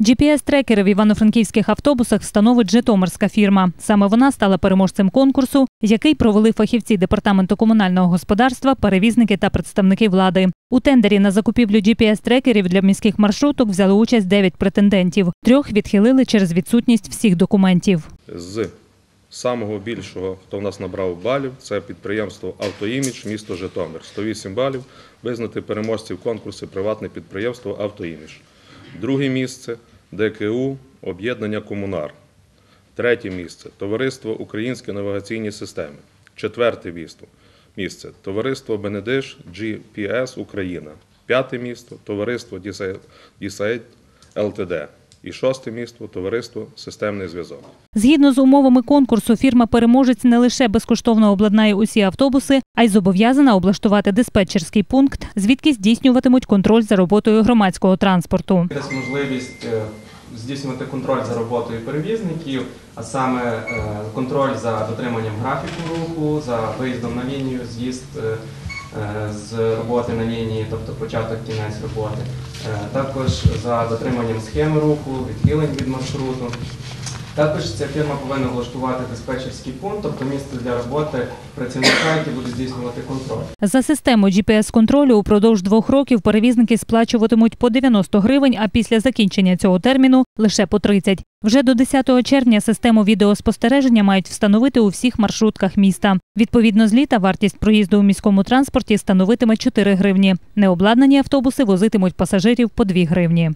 GPS-трекери в івано-франківських автобусах встановить житомирська фірма. Саме вона стала переможцем конкурсу, який провели фахівці департаменту комунального господарства, перевізники та представники влади. У тендері на закупівлю GPS-трекерів для міських маршруток взяли участь 9 претендентів. Трьох відхилили через відсутність всіх документів. з самого більшого, хто в нас набрав балів, це підприємство «Автоімідж», місто Житомир. 108 балів. Визнати переможців конкурсу приватне підприємство «Автоімідж». Друге місце ДКУ «Об'єднання Комунар». Третє місце Товариство Українські навігаційні системи. Четверте місце Товариство Бенедиш GPS Україна. П'яте місто Товариство Дісайт ЛТД. І шосте місто Товариство Системний зв'язок. Згідно з умовами конкурсу, фірма-переможець не лише безкоштовно обладнає усі автобуси, а й зобов'язана облаштувати диспетчерський пункт, звідки здійснюватимуть контроль за роботою громадського транспорту. Дасть можливість е, здійснювати контроль за роботою перевізників, а саме е, контроль за дотриманням графіку руху, за виїздом на лінію, з'їзд е, з роботи на лінії, тобто початок кінець роботи. Е, Також за дотриманням схеми руху, відхилень від маршруту. Також ця фірма повинна влаштувати диспетчерський пункт, тобто місце для роботи працівника, який буде здійснювати контроль. За системою GPS-контролю упродовж двох років перевізники сплачуватимуть по 90 гривень, а після закінчення цього терміну лише по 30. Вже до 10 червня систему відеоспостереження мають встановити у всіх маршрутках міста. Відповідно з літа вартість проїзду у міському транспорті становитиме 4 гривні. Необладнані автобуси возитимуть пасажирів по 2 гривні.